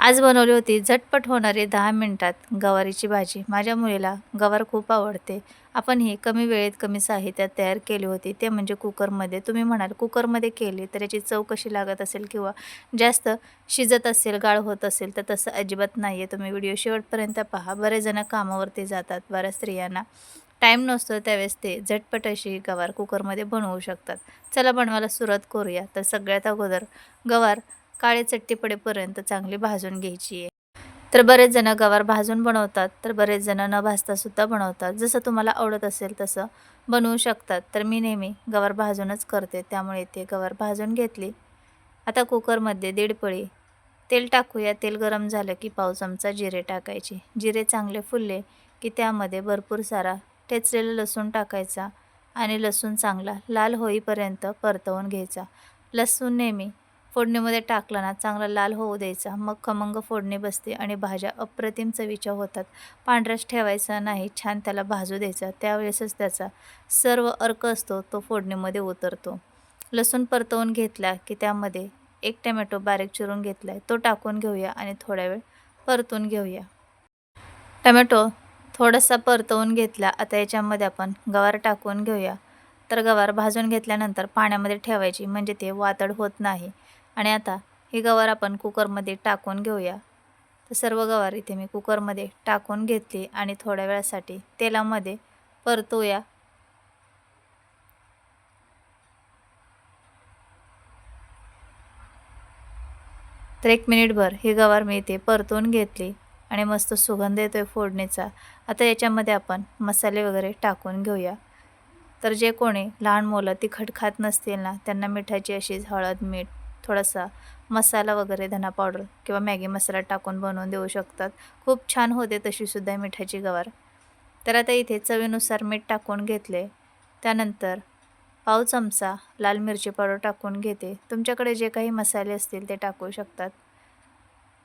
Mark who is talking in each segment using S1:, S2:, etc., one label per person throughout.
S1: आज बनवली होती झटपट होणारी दहा मिनटात गवारीची भाजी. माझ्या मुलीला गवार खूप आवडते. आपण ही कमी वेळेत कमी साहित्यात तयार केली होती. ते म्हणजे कुकरमध्ये. तुम्ही म्हणाल कुकरमध्ये केली तर याची चव कशी लागत असेल किंवा जास्त शिजत असेल गाळ होत असेल तर तसं अजिबात नाही आहे तुम्ही व्हिडिओ शेवटपर्यंत पहा. बरेच जण कामावरती जातात. बऱ्याच स्त्रियांना टाईम नसतो त्यावेळेस ते झटपट अशी गवार कुकरमध्ये बनवू शकतात. चला बनवायला सुरुवात करूया. तर सगळ्यात अगोदर गवार काळे चट्टी पडेपर्यंत चांगली भाजून घ्यायची आहे. तर बरेच जण गवार भाजून बनवतात तर बरेच जण न भाजता सुद्धा बनवतात. जसं तुम्हाला आवडत असेल तसं बनवू शकतात. तर मी नेहमी गवार भाजूनच करते त्यामुळे ते गवार भाजून घेतली. आता कुकरमध्ये दीड पळी. तेल टाकूया. तेल गरम झालं की पाव चमचा जिरे टाकायचे. जिरे चांगले फुलले की त्यामध्ये भरपूर सारा ठेचलेला लसूण टाकायचा आणि लसूण चांगला लाल होईपर्यंत परतवून घ्यायचा. लसूण नेहमी फोडणीमध्ये टाकला ना चांगला लाल होऊ द्यायचा. मग खमंग फोडणी बसते आणि भाज्या अप्रतिम चवीच्या होतात. पांढराच ठेवायचा नाही छान त्याला भाजू द्यायचा. त्यावेळेसच त्याचा सर्व अर्क असतो तो फोडणीमध्ये उतरतो. लसूण परतवून घेतला की त्यामध्ये एक टमॅटो बारीक चिरून घेतला आहे तो टाकून घेऊया आणि थोड्या वेळ परतून घेऊया. टमॅटो थोडासा परतवून घेतला आता याच्यामध्ये आपण गवार टाकून घेऊया. तर गवार भाजून घेतल्यानंतर पाण्यामध्ये ठेवायची म्हणजे ते वातड होत नाही. आणि आता ही गवार आपण कुकरमध्ये टाकून घेऊया. तर सर्व गवार इथे मी कुकरमध्ये टाकून घेतली आणि थोड्या वेळासाठी तेलामध्ये परतूया. तर एक मिनिटभर ही गवार मी इथे परतून घेतली आणि मस्त सुगंध येतो आहे फोडणीचा. आता याच्यामध्ये आपण मसाले वगैरे टाकून घेऊया. तर जे कोणी लहान मुलं तिखट खात नसतील ना त्यांना मिठाची अशीच हळद मीठ थोडासा मसाला वगैरे धना पावडर किंवा मॅगी मसाला टाकून बनवून देऊ शकतात. खूप छान होते तशीसुद्धा मिठाची गवार. तर आता इथे चवीनुसार मीठ टाकून घेतले. त्यानंतर पाव चमचा लाल मिरची पावडर टाकून घेते. तुमच्याकडे जे काही मसाले असतील ते टाकू शकतात.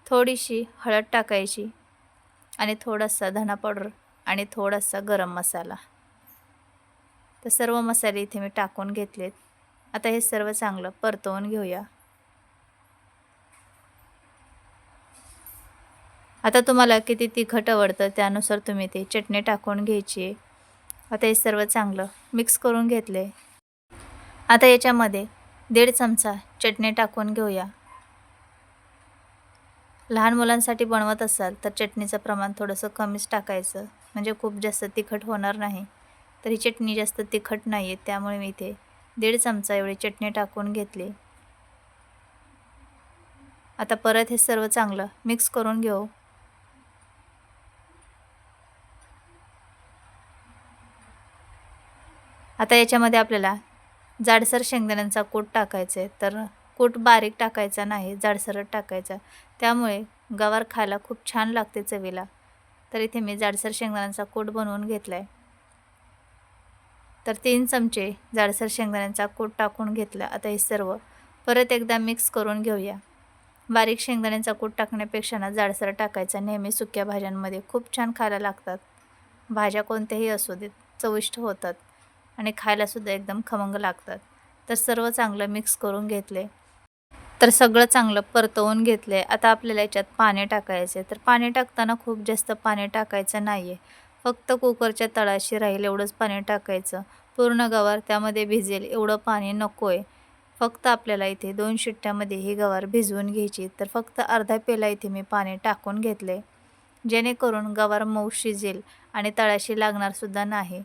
S1: थोडीशी हळद टाकायची आणि थोडासा धना पावडर आणि थोडासा गरम मसाला. तर सर्व मसाले इथे मी टाकून घेतलेत. आता हे सर्व चांगलं परतवून घेऊया. आता तुम्हाला किती तिखट आवडतं त्यानुसार तुम्ही ते चटणी टाकून घ्यायची. आहे आता हे सर्व चांगलं मिक्स करून घेतले. आता याच्यामध्ये दीड चमचा चटणी टाकून घेऊया. लहान मुलांसाठी बनवत असाल तर चटणीचं प्रमाण थोडंसं कमीच टाकायचं. म्हणजे खूप जास्त तिखट होणार नाही. तर ही चटणी जास्त तिखट नाही आहे त्यामुळे मी इथे दीड चमचा एवढी चटणी टाकून घेतली. आता परत हे सर्व चांगलं मिक्स करून घेऊ. आता याच्यामध्ये आपल्याला जाडसर शेंगदाण्यांचा कूट टाकायचा आहे. तर कूट बारीक टाकायचा नाही जाडसरच टाकायचा त्यामुळे गवार खायला खूप छान लागते चवीला. तर इथे मी जाडसर शेंगदाण्यांचा कूट बनवून घेतला आहे तर तीन चमचे जाडसर शेंगदाण्यांचा कूट टाकून घेतला. आता हे सर्व परत एकदा मिक्स करून घेऊया. बारीक शेंगदाण्यांचा कूट टाकण्यापेक्षा ना जाडसर टाकायचा. नेहमी सुक्या भाज्यांमध्ये खूप छान खायला लागतात. भाज्या कोणत्याही असू देत चविष्ट होतात. आणि खायलासुद्धा एकदम खमंग लागतात. तर सर्व चांगलं मिक्स करून घेतले. तर सगळं चांगलं परतवून घेतले. आता आपल्याला याच्यात पाणी टाकायचे तर पाणी टाकताना खूप जास्त पाणी टाकायचं नाही आहे फक्त कुकरच्या तळाशी राहील एवढंच पाणी टाकायचं. पूर्ण गवार त्यामध्ये भिजेल एवढं पाणी नको आहे फक्त आपल्याला इथे दोन शिट्ट्यामध्ये ही गवार भिजवून घ्यायची. तर फक्त अर्धा पेला इथे मी पाणी टाकून घेतले. जेणेकरून गवार मऊ शिजेल आणि तळाशी लागणारसुद्धा नाही.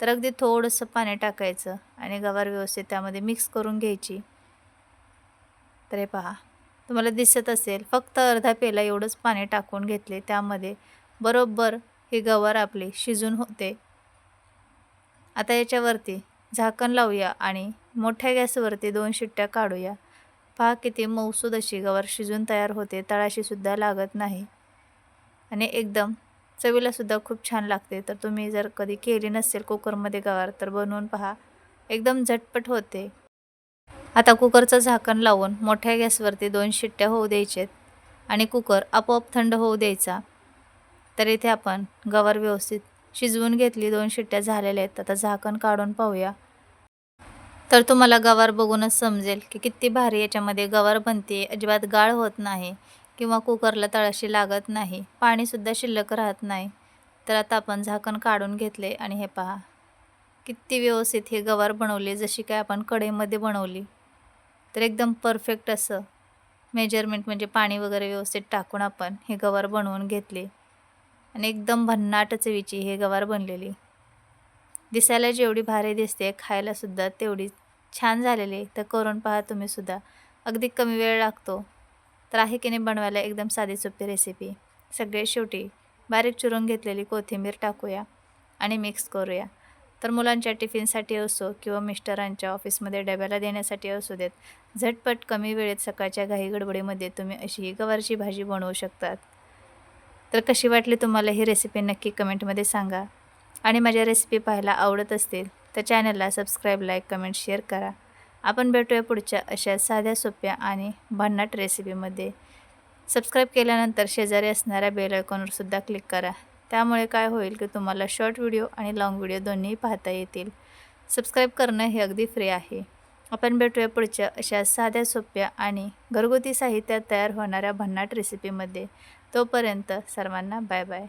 S1: तर अगदी थोडंसं पाणी टाकायचं आणि गवार व्यवस्थित त्यामध्ये मिक्स करून घ्यायची. तर हे पहा तुम्हाला दिसत असेल फक्त अर्धा पेला एवढंच पाणी टाकून घेतले त्यामध्ये. बरोबर ही गवार आपली शिजून होते. आता याच्यावरती झाकण लावूया आणि मोठ्या गॅसवरती दोन शिट्ट्या काढूया. पहा किती मऊसूद अशी गवार शिजून तयार होते तळाशीसुद्धा लागत नाही. आणि एकदम चवीलासुद्धा खूप छान लागते. तर तुम्ही जर कधी केली नसेल कुकरमध्ये गवार तर बनवून पहा. एकदम झटपट होते. आता कुकरचं झाकण लावून मोठ्या गॅसवरती दोन शिट्ट्या होऊ द्यायचेत आणि कुकर आपोआप थंड होऊ द्यायचा. तर इथे आपण गवार व्यवस्थित शिजवून घेतली दोन शिट्ट्या झालेल्या आहेत. आता झाकण काढून पाहूया. तर तुम्हाला गवार बघूनच समजेल की किती भारी याच्यामध्ये गवार बनते. अजिबात गाळ होत नाही. किंवा कुकरला तळाशी लागत नाही. पाणीसुद्धा शिल्लक राहत नाही. तर आता आपण झाकण काढून घेतले आणि हे पहा. किती व्यवस्थित हे गवार बनवले जशी काय आपण कढईमध्ये बनवली. तर एकदम परफेक्ट असं. मेजरमेंट म्हणजे पाणी वगैरे व्यवस्थित टाकून आपण हे गवार बनवून घेतले. आणि एकदम भन्नाट चवीची हे गवार बनलेली. दिसायला जेवढी भारी दिसते खायलासुद्धा तेवढी छान झालेली तर करून पहा तुम्ही सुद्धा अगदी कमी वेळ लागतो. तर आहे की नाही बनवायला एकदम साधी सोपी रेसिपी सगळे शेवटी बारीक चिरून घेतलेली कोथिंबीर टाकूया आणि मिक्स करूया. तर मुलांच्या टिफिनसाठी असो किंवा मिस्टरांच्या ऑफिसमध्ये डब्याला देण्यासाठी असू देत झटपट कमी वेळेत सकाळच्या घाई गडबडीमध्ये तुम्ही अशी ही गवारची भाजी बनवू शकतात. तर कशी वाटली तुम्हाला ही रेसिपी नक्की कमेंटमध्ये सांगा. आणि माझ्या रेसिपी पाहायला आवडत असतील तर चॅनलला सबस्क्राईब लाईक कमेंट शेअर करा. आपण भेटूया पुढच्या अशा साध्या सोप्या आणि भन्नाट रेसिपीमध्ये. सबस्क्राईब केल्यानंतर शेजारी असणाऱ्या बेल आयकॉनवर सुद्धा क्लिक करा. त्यामुळे काय होईल की तुम्हाला शॉर्ट व्हिडिओ आणि लाँग व्हिडिओ दोन्ही पाहता येतील. सबस्क्राईब करणं हे अगदी फ्री आहे. आपण भेटूया पुढच्या अशा साध्या सोप्या आणि घरगुती साहित्यात तयार होणाऱ्या भन्नाट रेसिपीमध्ये. तोपर्यंत सर्वांना बाय बाय.